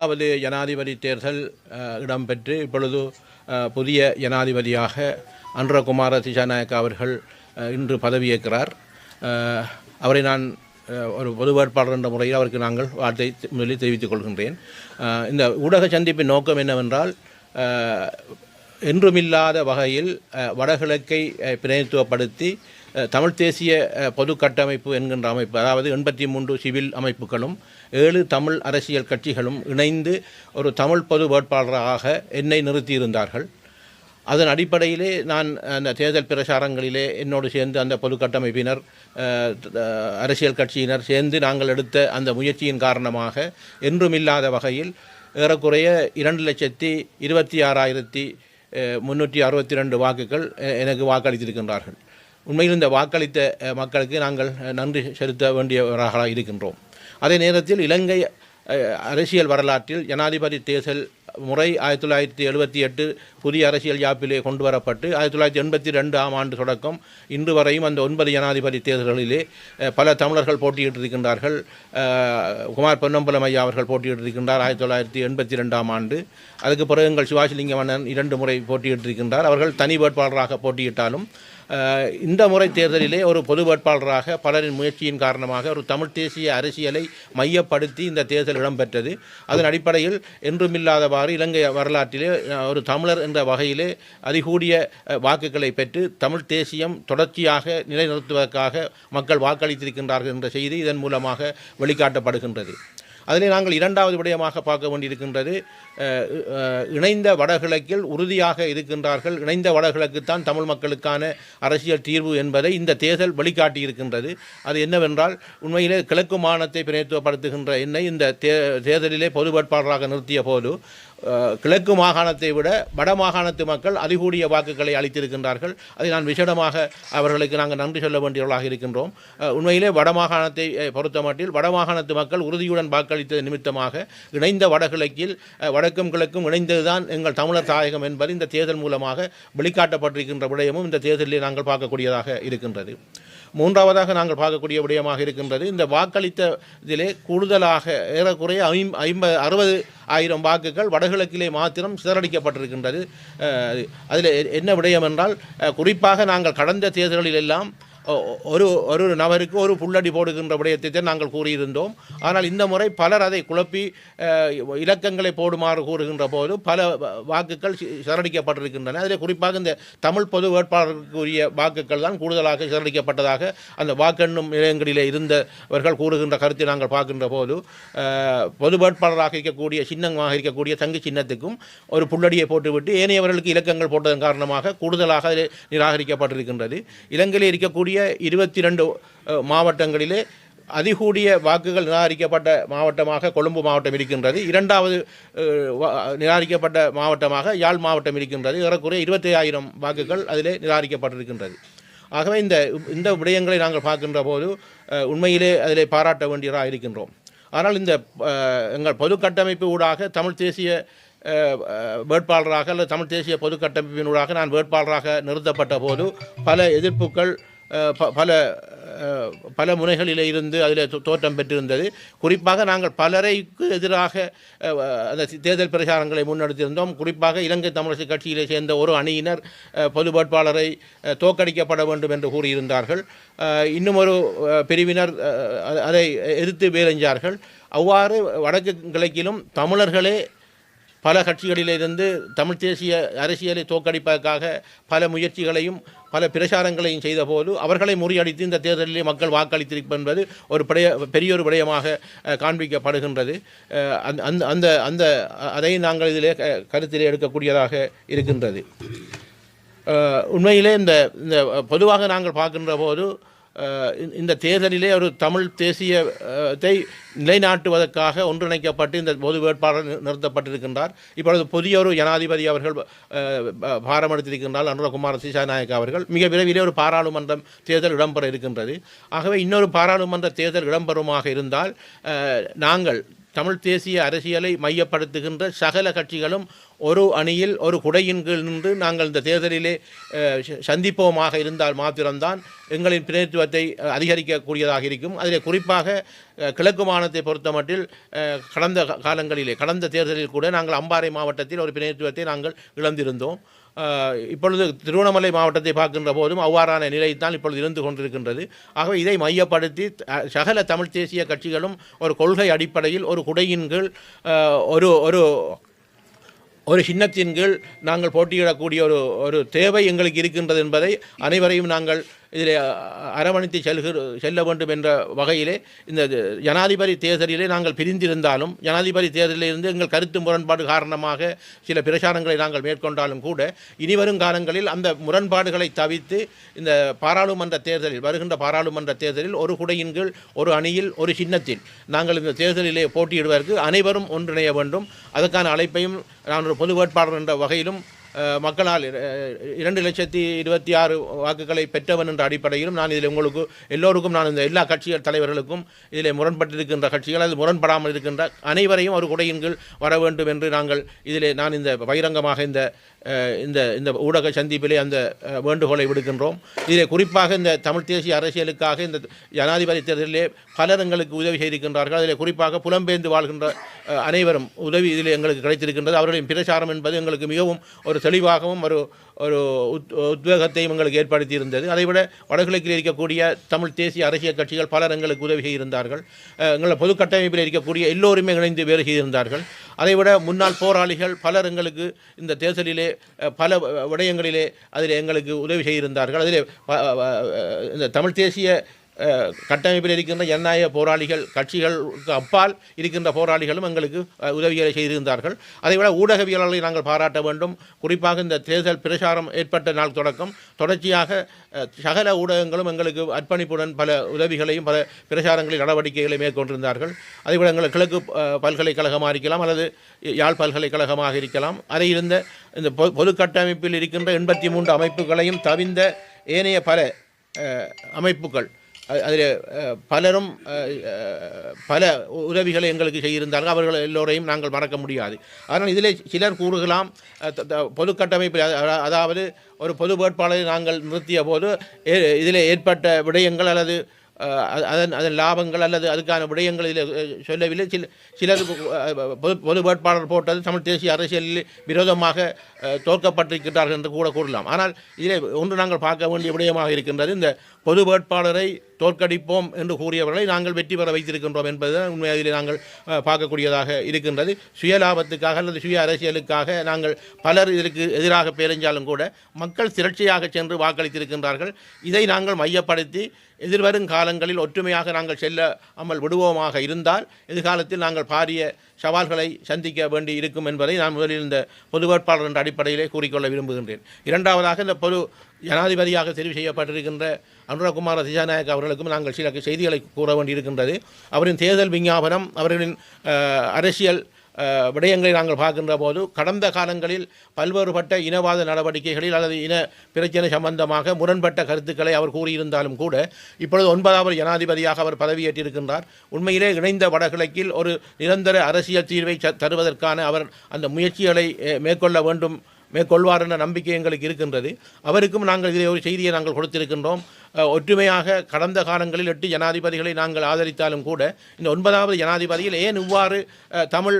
முதலாவது ஜனாதிபதி தேர்தல் இடம்பெற்று இப்பொழுது புதிய ஜனாதிபதியாக அன்றகுமார திசாநாயக்க அவர்கள் இன்று பதவியேற்கிறார். அவரை நான் ஒரு பொது வேட்பாளர் என்ற முறையில் அவருக்கு நாங்கள் வார்த்தை முதலில் தெரிவித்துக் கொள்கின்றேன். இந்த ஊடக சந்திப்பின் நோக்கம் என்னவென்றால் என்றுமில்லாத வகையில் வடகிழக்கை பிரதிநிதித்துவப்படுத்தி தமிழ் தேசிய பொது கட்டமைப்பு என்கின்ற அமைப்பு அதாவது எண்பத்தி மூன்று சிவில் அமைப்புகளும் ஏழு தமிழ் அரசியல் கட்சிகளும் இணைந்து ஒரு தமிழ் பொது வேட்பாளராக என்னை நிறுத்தியிருந்தார்கள். அதன் அடிப்படையிலே நான் அந்த தேர்தல் பிரச்சாரங்களிலே என்னோடு சேர்ந்து அந்த பொது கட்டமைப்பினர் அரசியல் கட்சியினர் சேர்ந்து நாங்கள் எடுத்த அந்த முயற்சியின் காரணமாக என்றுமில்லாத வகையில் ஏறக்குறைய இரண்டு லட்சத்தி இருபத்தி ஆறாயிரத்தி முன்னூற்றி அறுபத்தி ரெண்டு வாக்குகள் எனக்கு வாக்களித்திருக்கின்றார்கள். உண்மையில் இந்த வாக்களித்த மக்களுக்கு நாங்கள் நன்றி செலுத்த வேண்டியவராக இருக்கின்றோம். அதே நேரத்தில் இலங்கை அரசியல் வரலாற்றில் ஜனாதிபதி தேர்தல் முறை ஆயிரத்தி தொள்ளாயிரத்தி எழுபத்தி எட்டு புதிய அரசியல் யாப்பிலே கொண்டு வரப்பட்டு ஆயிரத்தி தொள்ளாயிரத்தி எண்பத்தி ரெண்டாம் ஆண்டு தொடக்கம் இன்று வரையும் அந்த ஒன்பது ஜனாதிபதி தேர்தல்களிலே பல தமிழர்கள் போட்டியிட்டிருக்கின்றார்கள். குமார் பொன்னம்பலம் ஐயா அவர்கள் போட்டியிட்டிருக்கின்றார் ஆயிரத்தி தொள்ளாயிரத்தி எண்பத்தி ரெண்டாம் ஆண்டு. அதுக்கு பிறகு எங்கள் சிவாஜிலிங்க மன்னன் இரண்டு முறை போட்டியிட்டிருக்கின்றார். அவர்கள் தனி வேட்பாளராக போட்டியிட்டாலும் இந்த முறை தேர்தலிலே ஒரு பொது வேட்பாளராக பலரின் முயற்சியின் காரணமாக ஒரு தமிழ் தேசிய அரசியலை மையப்படுத்தி இந்த தேர்தல் இடம்பெற்றது. அதன் அடிப்படையில் என்றுமில்லாதவாறு இலங்கை வரலாற்றிலே ஒரு தமிழர் என்ற வகையிலே அதிகூடிய வாக்குகளை பெற்று தமிழ் தேசியம் தொடர்ச்சியாக நிலைநிறுத்துவதற்காக மக்கள் வாக்களித்திருக்கின்றார்கள் என்ற செய்தி இதன் மூலமாக வெளிக்காட்டப்படுகின்றது. அதிலே நாங்கள் இரண்டாவது விடயமாக பார்க்க வேண்டியிருக்கின்றது. இணைந்த வடகிழக்கில் உறுதியாக இருக்கின்றார்கள். இணைந்த வடகிழக்குத்தான் தமிழ் மக்களுக்கான அரசியல் தீர்வு என்பதை இந்த தேர்தல் வெளிக்காட்டியிருக்கின்றது அது என்னவென்றால் உண்மையிலே கிழக்கு மாநிலத்தை பிரதித்துவப்படுத்துகின்ற என்னை இந்த தே தேர்தலிலே பொது வேட்பாளராக நிறுத்திய போது கிழக்கு மாகாணத்தை விட வட மாகாணத்து மக்கள் அதிகூடிய வாக்குகளை அளித்திருக்கின்றார்கள். அதை நான் விசேடமாக அவர்களுக்கு நாங்கள் நன்றி சொல்ல வேண்டியவர்களாக இருக்கின்றோம். உண்மையிலே வட மாகாணத்தை பொறுத்தமட்டில் வட மாகாணத்து மக்கள் உறுதியுடன் வாக்களித்தது நிமித்தமாக இணைந்த வடகிழக்கில் வட வடக்கும் கிழக்கும் இணைந்ததுதான் எங்கள் தமிழர் தாயகம் என்பது இந்த தேர்தல் மூலமாக வெளிக்காட்டப்பட்டிருக்கின்ற விடயமும் இந்த தேர்தலில் நாங்கள் பார்க்கக்கூடியதாக இருக்கின்றது. மூன்றாவதாக நாங்கள் பார்க்கக்கூடிய விடயமாக இருக்கின்றது இந்த வாக்களித்த இதிலே கூடுதலாக ஏறக்குறைய ஐம் ஐம்பது அறுபது ஆயிரம் வாக்குகள் வடகிழக்கிலே மாத்திரம் சிதறடிக்கப்பட்டிருக்கின்றது. அதில் என்ன விடயம் என்றால் குறிப்பாக நாங்கள் கடந்த தேர்தலில் எல்லாம் ஒரு ஒரு நபருக்கு ஒரு புள்ளடி போடுகின்ற விடயத்தை தான் நாங்கள் கூறியிருந்தோம். ஆனால் இந்த முறை பலர் அதை குழப்பி இலக்கங்களை போடுமாறு கூறுகின்ற போது பல வாக்குகள் சி- சிதறடிக்கப்பட்டிருக்கின்றன. அதில் குறிப்பாக இந்த தமிழ் பொது வேட்பாளருக்குரிய வாக்குகள் தான் கூடுதலாக சிதறடிக்கப்பட்டதாக அந்த வாக்கெண்ணும் நிலையங்களிலே இருந்தவர்கள் கூறுகின்ற கருத்தை நாங்கள் பார்க்கின்ற போது பொது வேட்பாளராக இருக்கக்கூடிய சின்னமாக இருக்கக்கூடிய தங்கு சின்னத்துக்கும் ஒரு புள்ளடியை போட்டுவிட்டு ஏனையவர்களுக்கு இலக்கங்கள் போட்டதன் காரணமாக கூடுதலாக நிராகரிக்கப்பட்டிருக்கின்றது. இலங்கையில் இருக்கக்கூடிய இருபத்தி ரெண்டு மாவட்டங்களிலே அதிகூடிய வாக்குகள் நிராகரிக்கப்பட்ட மாவட்டமாக கொழும்பு மாவட்டம் இருக்கின்றது. இரண்டாவது நிராகரிக்கப்பட்ட மாவட்டமாக யாழ் மாவட்டம் இருக்கின்றது. ஏறக்குறைய இருபத்தி ஆயிரம் வாக்குகள் அதிலே நிராகரிக்கப்பட்டிருக்கின்றது. ஆகவே இந்த இந்த விடயங்களை நாங்கள் பார்க்கின்ற போது உண்மையிலே அதிலே பாராட்ட வேண்டியதாக இருக்கின்றோம். ஆனால் இந்த எங்கள் பொது கட்டமைப்பு ஊடாக தமிழ் தேசிய வேட்பாளராக அல்லது தமிழ் தேசிய பொது கட்டமைப்பினூடாக நான் வேட்பாளராக நிறுத்தப்பட்ட போது பல எதிர்ப்புகள் பல பல முனைகளில் இருந்து அதில் தோற்றம் பெற்றிருந்தது. குறிப்பாக நாங்கள் பலரைக்கு எதிராக அந்த தேர்தல் பிரச்சாரங்களை முன்னெடுத்திருந்தோம். குறிப்பாக இலங்கை தமிழரசு கட்சியிலே சேர்ந்த ஒரு அணியினர் பொது வேட்பாளரை தோக்கடிக்கப்பட தோற்கடிக்கப்பட வேண்டும் என்று கூறியிருந்தார்கள். இன்னும் ஒரு பிரிவினர் அதை எதிர்த்து வேலைஞ்சார்கள். அவ்வாறு வடக்கு கிழக்கிலும் தமிழர்களே பல கட்சிகளிலிருந்து தமிழ் தேசிய அரசியலை தோற்கடிப்பதற்காக பல முயற்சிகளையும் பல பிரச்சாரங்களையும் செய்தபோது அவர்களை முறியடித்து இந்த தேர்தலிலே மக்கள் வாக்களித்திருப்பது என்பது ஒரு பெரிய பெரியொரு விடயமாக காண்பிக்கப்படுகின்றது. அந்த அந்த அந்த அதை நாங்கள் இதிலே க- கருத்திலே எடுக்கக்கூடியதாக இருக்கின்றது. உண்மையிலே இந்த இந்த பொதுவாக நாங்கள் பார்க்கின்ற போது இந்த- தேர்தலிலே ஒரு தமிழ் தேசியத்தை நிலைநாட்டுவதற்காக ஒன்றிணைக்கப்பட்டு இந்த பொது வேட்பாளர் நிறுத்தப்பட்டிருக்கின்றார். இப்பொழுது புதிய ஒரு ஜனாதிபதி அவர்கள் பாரம் எடுத்திருக்கின்றால் அனுரகுமார் சீசாநாயக் அவர்கள். மிக விரைவிலே ஒரு பாராளுமன்றம் தேர்தல் இடம்பெற இருக்கின்றது. ஆகவே இன்னொரு பாராளுமன்ற தேர்தல் இடம்பெறுமாக இருந்தால் நாங்கள் தமிழ் தேசிய அரசியலை மையப்படுத்துகின்ற சகல கட்சிகளும் ஒரு அணியில் ஒரு குடையின் கீழ் நின்று நாங்கள் இந்த தேர்தலிலே ச- சந்திப்போமாக இருந்தால் மாத்திரம்தான் எங்களின் பிரதித்துவத்தை அதிகரிக்கக்கூடியதாக இருக்கும். அதில் குறிப்பாக கிழக்கு மாநிலத்தை பொறுத்தமட்டில் கடந்த காலங்களிலே கடந்த தேர்தலில் கூட நாங்கள் அம்பாறை மாவட்டத்தில் ஒரு பிரதித்துவத்தை நாங்கள் இழந்திருந்தோம். இப்பொழுது திருவண்ணாமலை மாவட்டத்தை பார்க்கின்ற போதும் அவ்வாறான நிலைத்தான் இப்பொழுது இருந்து கொண்டிருக்கின்றது. ஆகவே இதை மையப்படுத்தி சகல தமிழ் தேசிய கட்சிகளும் ஒரு கொள்கை அடிப்படையில் ஒரு குடையின் கீழ் ஒரு ஒரு ஒரு சின்னத்தின் கீழ் நாங்கள் போட்டியிடக்கூடிய ஒரு ஒரு தேவை எங்களுக்கு இருக்கின்றது என்பதை அனைவரையும் நாங்கள் இதில் அரவணைத்து செல்கிற செல்ல வேண்டும் என்ற வகையிலே இந்த ஜனாதிபதி தேர்தலிலே நாங்கள் பிரிந்திருந்தாலும் ஜனாதிபதி தேர்தலில் இருந்து எங்கள் கருத்து முரண்பாடு காரணமாக சில பிரச்சாரங்களை நாங்கள் மேற்கொண்டாலும் கூட இனிவரும் காலங்களில் அந்த முரண்பாடுகளை தவிர்த்து இந்த பாராளுமன்ற தேர்தலில் வருகின்ற பாராளுமன்ற தேர்தலில் ஒரு குடையின் கீழ் ஒரு அணியில் ஒரு சின்னத்தில் நாங்கள் இந்த தேர்தலிலே போட்டியிடுவதற்கு அனைவரும் ஒன்றிணைய வேண்டும். அதற்கான அழைப்பையும் நான் ஒரு பொது வேட்பாளர் என்ற வகையிலும் மக்களால் இரண்டு லட்சத்தி இருபத்தி ஆறு வாக்குகளை பெற்றவன் என்ற அடிப்படையிலும் நான் இதில் உங்களுக்கு எல்லோருக்கும் நான் இந்த எல்லா கட்சிகள் தலைவர்களுக்கும் இதில் முரண்பட்டிருக்கின்ற கட்சிகள் அது முரண்படாமல் இருக்கின்ற அனைவரையும் ஒரு குடையின் கீழ் வர வேண்டும் என்று நாங்கள் இதில் நான் இந்த பகிரங்கமாக இந்த இந்த இந்த ஊடக சந்திப்பிலே அந்த வேண்டுகோளை விடுக்கின்றோம். இதில் குறிப்பாக இந்த தமிழ் தேசிய அரசியலுக்காக இந்த ஜனாதிபதி தேர்தலிலே பலர் எங்களுக்கு உதவி செய்திருக்கின்றார்கள். அதில் குறிப்பாக புலம்பெயர்ந்து வாழ்கின்ற அனைவரும் உதவி இதில் எங்களுக்கு கிடைத்திருக்கின்றது. அவர்களின் பிரச்சாரம் என்பது எங்களுக்கு மிகவும் ஒரு தெளிவாகவும் ஒரு ஒரு உத் உத்வேகத்தையும் எங்களுக்கு ஏற்படுத்தி இருந்தது அதைவிட வடகிழக்கில் இருக்கக்கூடிய தமிழ் தேசிய அரசியல் கட்சிகள் பலர் எங்களுக்கு உதவி செய்திருந்தார்கள் எங்களை பொது கட்டமைப்பில் இருக்கக்கூடிய எல்லோருமே இணைந்து வேலை செய்திருந்தார்கள் அதைவிட முன்னாள் போராளிகள் பலர் எங்களுக்கு இந்த தேர்தலிலே பல விடயங்களிலே அதில் எங்களுக்கு உதவி செய்திருந்தார்கள். அதிலே இந்த தமிழ் தேசிய கட்டமைப்பில் இருக்கின்ற ஜனநாயக போராளிகள் கட்சிகளுக்கு அப்பால் இருக்கின்ற போராளிகளும் எங்களுக்கு உதவிகளை செய்திருந்தார்கள். அதைவிட ஊடகவியலாளர்களை நாங்கள் பாராட்ட வேண்டும். குறிப்பாக இந்த தேர்தல் பிரச்சாரம் ஏற்பட்ட நாள் தொடக்கம். தொடர்ச்சியாக சகல ஊடகங்களும் எங்களுக்கு அர்ப்பணிப்புடன் பல உதவிகளையும் பல பிரச்சாரங்களில் நடவடிக்கைகளை மேற்கொண்டிருந்தார்கள். அதைவிட எங்கள் கிழக்கு பல்கலைக்கழகமாக இருக்கலாம் அல்லது யாழ் பல்கலைக்கழகமாக இருக்கலாம். அதை இருந்த இந்த பொது கட்டமைப்பில் இருக்கின்ற எண்பத்தி மூன்று அமைப்புகளையும் தவிர்ந்த ஏனைய பல அமைப்புகள் அதில் பலரும் பல உதவிகளை எங்களுக்கு செய்திருந்தார்கள். அவர்கள் எல்லோரையும் நாங்கள் மறக்க முடியாது. ஆனால் இதிலே சிலர் கூறுகலாம் பொது கட்டமைப்பில் அதாவது ஒரு பொது வேட்பாளரை நாங்கள் நிறுத்திய போது இதில் ஏற்பட்ட விடயங்கள் அல்லது அதன் அதன் லாபங்கள் அல்லது அதுக்கான விடயங்கள் இதில் சொல்லவில்லை. சில சிலர் பொது பொது வேட்பாளர் போட்டது தமிழ் தேசிய அரசியலில் விரோதமாக தோற்கப்பட்டிருக்கிறார்கள் என்று கூட கூறலாம். ஆனால் இதில் ஒன்று நாங்கள் பார்க்க வேண்டிய விடயமாக இருக்கின்றது இந்த பொது வேட்பாளரை தோற்கடிப்போம் என்று கூறியவர்களை நாங்கள் வெற்றி பெற வைத்திருக்கின்றோம் என்பது உண்மை நாங்கள் பார்க்கக்கூடியதாக இருக்கின்றது. சுயலாபத்துக்காக அல்லது சுய அரசியலுக்காக நாங்கள் பலர் இதற்கு எதிராக பேரஞ்சாலும் கூட மக்கள் திரட்சியாக சென்று வாக்களித்திருக்கின்றார்கள். இதை நாங்கள் மையப்படுத்தி எதிர்வரும் காலங்களில் ஒற்றுமையாக நாங்கள் செல்ல அமல் விடுவோமாக இருந்தால் எதிர்காலத்தில் நாங்கள் பாரிய சவால்களை சந்திக்க வேண்டி இருக்கும் என்பதை நான் முதலில் இந்த பொது வேட்பாளர் என்ற அடிப்படையிலே கூறிக்கொள்ள விரும்புகின்றேன். இரண்டாவதாக இந்த பொது ஜனாதிபதியாக தெரிவு செய்யப்பட்டிருக்கின்ற அனுரகுமார திசாநாயக் அவர்களுக்கும் நாங்கள் சில செய்திகளை கூற வேண்டியிருக்கின்றது. அவரின் தேர்தல் விஞ்ஞாபனம் அவர்களின் அரசியல் விடயங்களை நாங்கள் பார்க்கின்ற போது கடந்த காலங்களில் பல்வேறுபட்ட இனவாத நடவடிக்கைகளில் அல்லது இன பிரச்சனை சம்பந்தமாக முரண்பட்ட கருத்துக்களை அவர் கூறியிருந்தாலும் கூட இப்பொழுது ஒன்பதாவது ஜனாதிபதியாக அவர் பதவியேற்றிருக்கின்றார். உண்மையிலே இணைந்த வடகிழக்கில் ஒரு நிரந்தர அரசியல் தீர்வை தருவதற்கான அவர் அந்த முயற்சிகளை மேற்கொள்ள வேண்டும் மேற்கொள்வார் என்ற நம்பிக்கை எங்களுக்கு இருக்கின்றது. அவருக்கும் நாங்கள் இதை ஒரு செய்தியை நாங்கள் கொடுத்திருக்கின்றோம். ஒற்றுமையாக கடந்த காலங்களில் எட்டு ஜனாதிபதிகளை நாங்கள் ஆதரித்தாலும் கூட இந்த ஒன்பதாவது ஜனாதிபதியில் ஏன் இவ்வாறு தமிழ்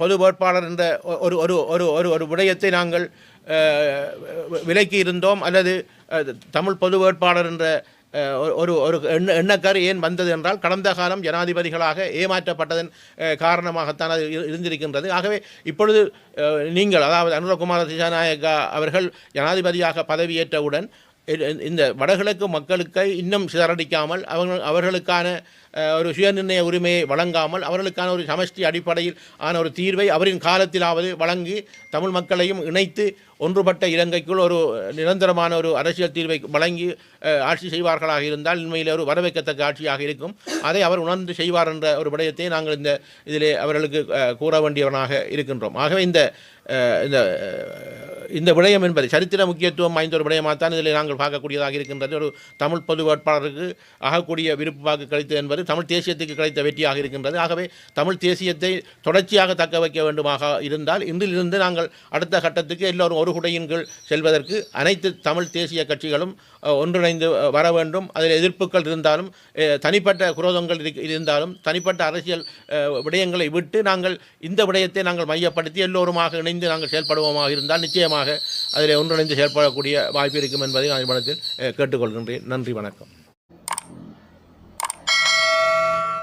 பொது வேட்பாளர் என்ற ஒரு ஒரு ஒரு ஒரு ஒரு விடயத்தை நாங்கள் விலக்கி இருந்தோம் அல்லது தமிழ் பொது வேட்பாளர் என்ற ஒரு- ஒரு எண்ண எண்ணக்கரு ஏன் வந்தது என்றால் கடந்த காலம் ஜனாதிபதிகளாக ஏமாற்றப்பட்டதன் காரணமாகத்தான் அது இருந்திருக்கின்றது. ஆகவே இப்பொழுது நீங்கள் அதாவது அனுரகுமார திசாநாயக்கா அவர்கள் ஜனாதிபதியாக பதவியேற்றவுடன் இந்த வடகிழக்கு மக்களுக்கு இன்னும் சிதறடிக்காமல் அவங்க அவர்களுக்கான ஒரு சுயநிர்ணய உரிமையை வழங்காமல் அவர்களுக்கான ஒரு சமஷ்டி அடிப்படையில் ஆன ஒரு தீர்வை அவரின் காலத்திலாவது வழங்கி தமிழ் மக்களையும் இணைத்து ஒன்றுபட்ட இலங்கைக்குள் ஒரு நிரந்தரமான ஒரு அரசியல் தீர்வை வழங்கி ஆட்சி செய்வார்களாக இருந்தால் உண்மையில் ஒரு வரவேற்கத்தக்க ஆட்சியாக இருக்கும். அதை அவர் உணர்ந்து செய்வார் என்ற ஒரு விடயத்தை நாங்கள் இந்த இதிலே அவர்களுக்கு கூற வேண்டியவனாக இருக்கின்றோம். ஆகவே இந்த இந்த இந்த விடயம் என்பது சரித்திர முக்கியத்துவம் வாய்ந்த ஒரு விடயமாக தான் இதில் நாங்கள் பார்க்கக்கூடியதாக இருக்கின்றது. ஒரு தமிழ் பொது வேட்பாளருக்கு ஆகக்கூடிய விருப்பு வாக்கு கிடைத்தது என்பது தமிழ் தேசியத்துக்கு கிடைத்த வெற்றியாக இருக்கின்றது. ஆகவே தமிழ் தேசியத்தை தொடர்ச்சியாக தக்க வைக்க வேண்டுமாக இருந்தால் இன்றிலிருந்து நாங்கள் அடுத்த கட்டத்துக்கு எல்லோரும் ஒரு குடையின் கீழ் செல்வதற்கு அனைத்து தமிழ் தேசிய கட்சிகளும் ஒன்றிணைந்து வர வேண்டும். அதில் எதிர்ப்புகள் இருந்தாலும் தனிப்பட்ட குரோதங்கள் இருந்தாலும் தனிப்பட்ட அரசியல் விடயங்களை விட்டு நாங்கள் இந்த விடயத்தை நாங்கள் மையப்படுத்தி எல்லோருமாக இணைந்து நாங்கள் செயல்படுவோமாக இருந்தால் நிச்சயமாக அதில் ஒன்றிணைந்து செயல்படக்கூடிய வாய்ப்பு இருக்கும் என்பதை நான் இவ்விடத்தில் கேட்டுக்கொள்கின்றேன். நன்றி வணக்கம்.